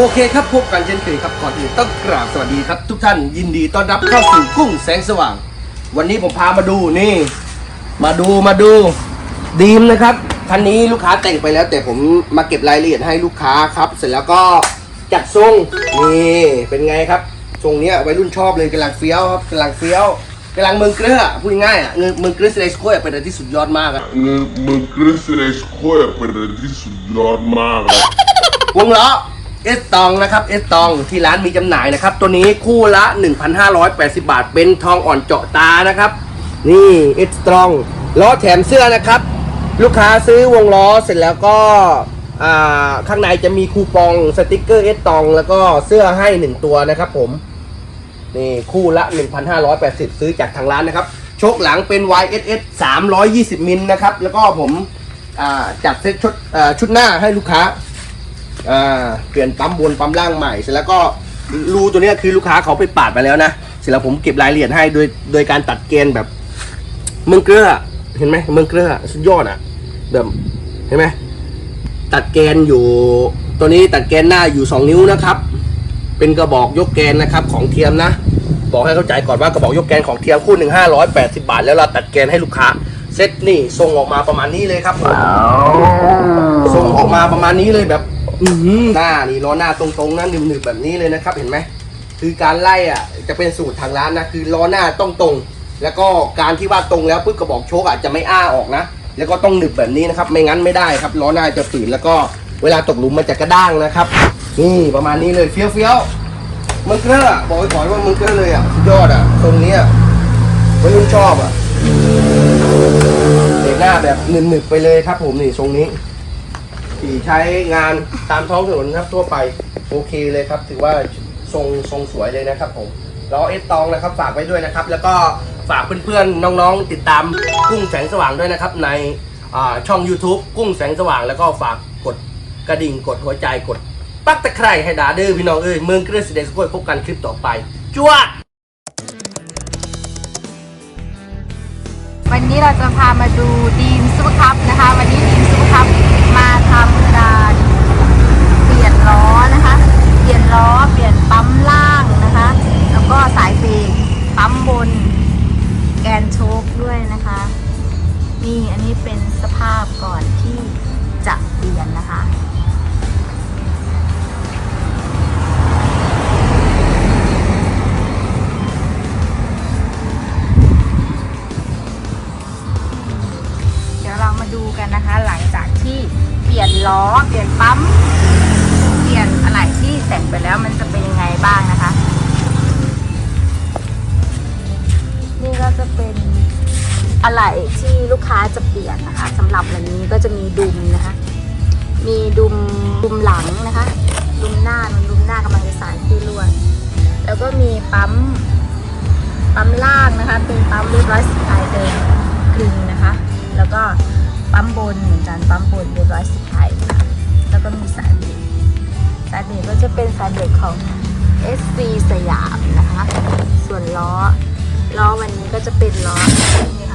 โอเคครับพบกันเช่นเคยครับก่อนอื่นต้องกราบสวัสดีครับ ทุกท่านยินดีต้อนรับเข้าสู่กุ้งแสงสว่าง วันนี้ผมพามาดูนี่ มาดูมาดูดีมนะครับคันนี้ลูกค้าแต่งไปแล้ว แต่ผมมาเก็บรายละเอียดให้ลูกค้าครับ เสร็จแล้วก็จัดทรงนี่เป็นไงครับทรงเนี้ยวัยรุ่นชอบเลยกำลังเฟี้ยวครับกำลังเฟี้ยวกำลังเมืองเกลือพูดง่ายๆอะเมืองเมืองเกลือสเลสโค้ยเป็นอะไรที่สุดยอดมากอะมันคริสในสโคยเป็นอะไรที่สุดยอดมากอะวงล้อ เอสตองนะครับเอสตองที่ร้านมีจำหน่ายนะครับ ตัวนี้คู่ละ 1,580 บาท เป็นทองอ่อนเจาะตานะครับ นี่เอสตองล้อแถมเสื้อนะครับ ลูกค้าซื้อวงล้อเสร็จแล้วก็อ่าข้างในจะมีคูปองสติกเกอร์เอสตอง แล้วก็เสื้อให้ 1 ตัวนะครับผม นี่คู่ละ 1,580 ซื้อจากทางร้านนะครับโชคหลังเป็น YSS 320 มิลนะครับ แล้วก็ผมจัดเซ็ตชุดชุดหน้าให้ลูกค้า อ่าเปลี่ยนปั๊มบนปั๊มล่างใหม่เสร็จแล้วก็รูตัวเนี้ยคือลูกค้าเขาไปปาดมาแล้วนะเสร็จแล้วผมเก็บรายละเอียดให้โดยโดยการตัดเกณฑ์แบบเมืองเกลือเห็นไหมเมืองเกลือสุดยอดอะแบบเห็นไหมตัดแกนอยู่ตัวนี้ตัดแกนหน้าอยู่ 2 นิ้วนะครับ เป็นกระบอกยกแกนนะครับของเทียมนะ บอกให้เข้าใจก่อนว่ากระบอกยกแกนของเทียมคู่หนึ่งห้าร้อยแปดสิบาท แล้วเราตัดแกนให้ลูกค้าเซตนี่ส่งออกมาประมาณนี้เลยครับผมส่งออกมาประมาณนี้เลยแบบ อือหือหน้านี่ล้อหน้าตรงๆนะหนึบๆแบบนี้เลยนะครับ เห็นไหมคือการไล่อะจะเป็นสูตรทางร้านนะคือล้อหน้าต้องตรง แล้วก็การที่ว่าตรงแล้วปุ๊บกระบอกโชคอาจจะไม่อ้าออกนะ แล้วก็ต้องหนึบแบบนี้นะครับ ไม่งั้นไม่ได้ครับล้อหน้าจะฝืนแล้วก็เวลาตกหลุมมันจะกระด้างนะครับ นี่ประมาณนี้เลยเฟี้ยวเฟี้ยวๆมึงเกลือบอกไว้ก่อนว่ามึงเกลือเลยอะสุดยอดอะตรงนี้ยวัยรุ่นชอบอะเด็กหน้าแบบหนึบๆไปเลยครับผมนี่ทรงนี้ ที่ใช้งานตามท้องถนนครับทั่วไปโอเคเลยครับ ถือว่าทรงทรงสวยเลยนะครับผมล้อเอสตองนะครับฝากไว้ด้วยนะครับ แล้วก็ฝากเพื่อนๆน้องๆ ติดตามกุ้งแสงสว่างด้วยนะครับ ในช่อง YouTube กุ้งแสงสว่าง แล้วก็ฝากกดกระดิ่งกดหัวใจกด ปักตะไคร่ให้ดาเด้อพี่น้องเอ้ยเมืองกรสเดสกล้วยพบกันคลิปต่อไปจ้ววันนี้เราจะพามาดู จะเปลี่ยนนะคะเดี๋ยวเรามาดูกันนะคะ หลังจากที่เปลี่ยนล้อ เปลี่ยนปั๊ม เปลี่ยนอะไรที่แต่งไปแล้วมันจะเป็นยังไงบ้างนะคะ อะไรที่ลูกค้าจะเปลี่ยนนะคะสำหรับวันนี้ก็จะมีดุมนะคะ มีดุมดุมหลังนะคะ ดุมหน้าดุมหน้ากำลังจะสานที่ลวดแล้วก็มีปั๊มปั๊มล่างนะคะ เป็นปั๊มรียบร้อยสไตล์เดิมกรีนนะคะ แล้วก็ปั๊มบนเหมือนกันปั๊มบนรียบร้อยสไตล์ะะแล้วก็มีสายเบรกสายเบรกก็จะเป็นสายเบรกของ SC สยามนะคะ ส่วนล้อล้อวันนี้ก็จะเป็นล้อ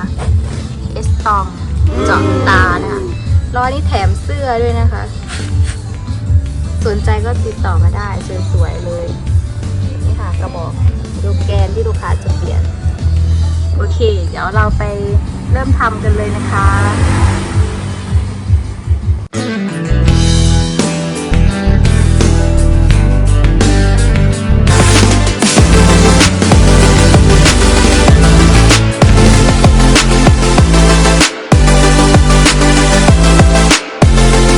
นี่ค่ะ S ตองเจาะตานะคะร้อนี้แถมเสื้อด้วยนะคะ สนใจก็ติดต่อมาได้สวยๆเลย นี่ค่ะกระบอกดูแกนที่ลูกค้าจะเปลี่ยน โอเค เดี๋ยวเราไปเริ่มทำกันเลยนะคะ